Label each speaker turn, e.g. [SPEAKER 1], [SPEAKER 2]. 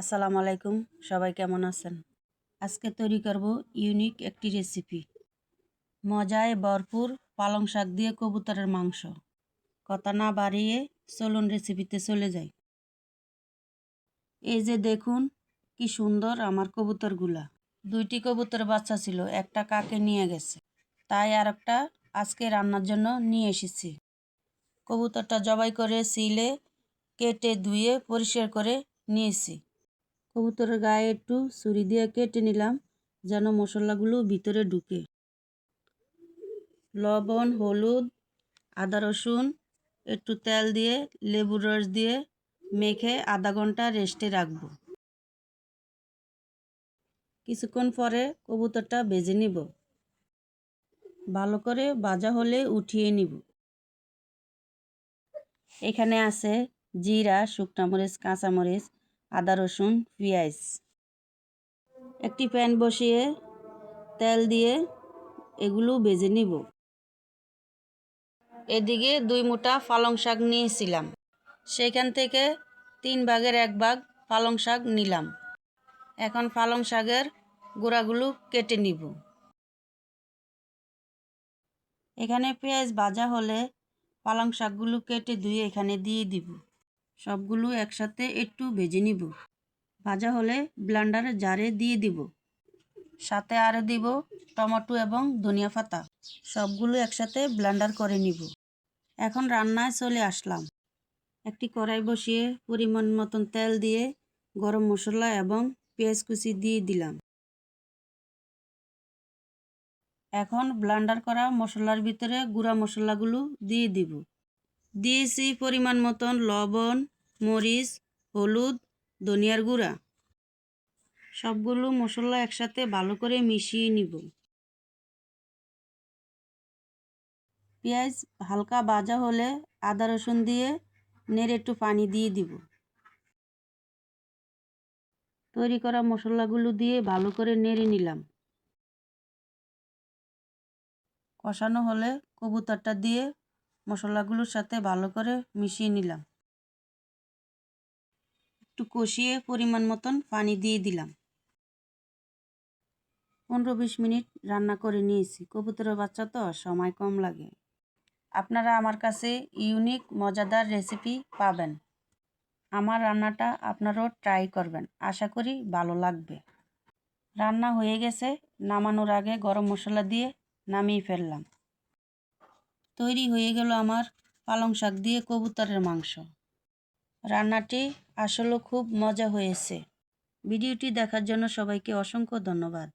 [SPEAKER 1] আসসালামু আলাইকুম, সবাই কেমন আছেন? আজকে তৈরি করব ইউনিক একটি রেসিপি। মজায় ভরপুর পালং শাক দিয়ে কবুতরের মাংস। কথা না বাড়িয়ে চলুন রেসিপিতে চলে যাই। এই যে দেখুন, কি সুন্দর আমার কবুতরগুলা। দুইটি কবুতর বাচ্চা ছিল, একটা কাকে নিয়ে গেছে। তাই আর একটা আজকে রান্নার জন্য নিয়ে এসেছি। কবুতরটা জবাই করে, সিলে, কেটে ধুয়ে, পরিষ্কার করে নিয়েছি। কবুতরের গায়ে একটু ছুরি দিয়ে কেটে নিলাম, যেন মশলাগুলো ভিতরে ঢুকে। লবণ, হলুদ, আদা, রসুন, একটু তেল দিয়ে, লেবুর রস দিয়ে মেখে আধা ঘণ্টা রেস্টে রাখব। কিছুক্ষণ পরে কবুতরটা ভেজে নিব। ভালো করে ভাজা হলে উঠিয়ে নিব। এখানে আছে জিরা, শুকনা মরিচ কাঁচামরিচ আদা, রসুন, পেঁয়াজ। একটি প্যান বসিয়ে তেল দিয়ে এগুলো ভেজে নিব। এদিকে দুই মুঠা পালং শাক নিয়েছিলাম। সেখান থেকে তিন ভাগের এক ভাগ পালং শাক নিলাম। এখন পালং শাকের গোড়াগুলো কেটে নিব। এখানে পেঁয়াজ ভাজা হলে পালং শাকগুলো কেটে ধুয়ে এখানে দিয়ে দিব। সবগুলো একসাথে একটু ভেজে নিব। ভাজা হলে ব্লান্ডারে জারে দিয়ে দিব। সাথে আরও দিব টমেটো এবং ধনিয়া পাতা। সবগুলো একসাথে ব্লান্ডার করে নিব। এখন রান্নায় চলে আসলাম। একটি কড়াই বসিয়ে পরিমাণ মতন তেল দিয়ে গরম মশলা এবং পেঁয়াজ কুচি দিয়ে দিলাম। এখন ব্লান্ডার করা মশলার ভিতরে গুঁড়া মশলাগুলো দিয়ে দিব। দিয়েছি পরিমাণ মতন লবণ, মরিচ, হলুদ, ধনিয়ার গুঁড়া। সবগুলো মশলা একসাথে ভালো করে মিশিয়ে নিব। পেঁয়াজ হালকা ভাজা হলে আদা রসুন দিয়ে নেড়ে একটু পানি দিয়ে দিব। তৈরি করা মশলাগুলো দিয়ে ভালো করে নেড়ে নিলাম। কষানো হলে কবুতরটা দিয়ে মশলাগুলোর সাথে ভালো করে মিশিয়ে নিলাম। একটু কষিয়ে পরিমাণ মতন পানি দিয়ে দিলাম। পনেরো বিশ মিনিট রান্না করে নিয়েছি। কবুতরের বাচ্চা তো সময় কম লাগে। আপনারা আমার কাছে ইউনিক, মজাদার রেসিপি পাবেন। আমার রান্নাটা আপনারাও ট্রাই করবেন। আশা করি ভালো লাগবে। রান্না হয়ে গেছে। নামানোর আগে গরম মশলা দিয়ে নামিয়ে ফেললাম। তৈরি হয়ে গেল আমার পালং শাক দিয়ে কবুতরের মাংস। রান্নাটি আসলে খুব মজা হয়েছে। ভিডিওটি দেখার জন্য সবাইকে অসংখ্য ধন্যবাদ।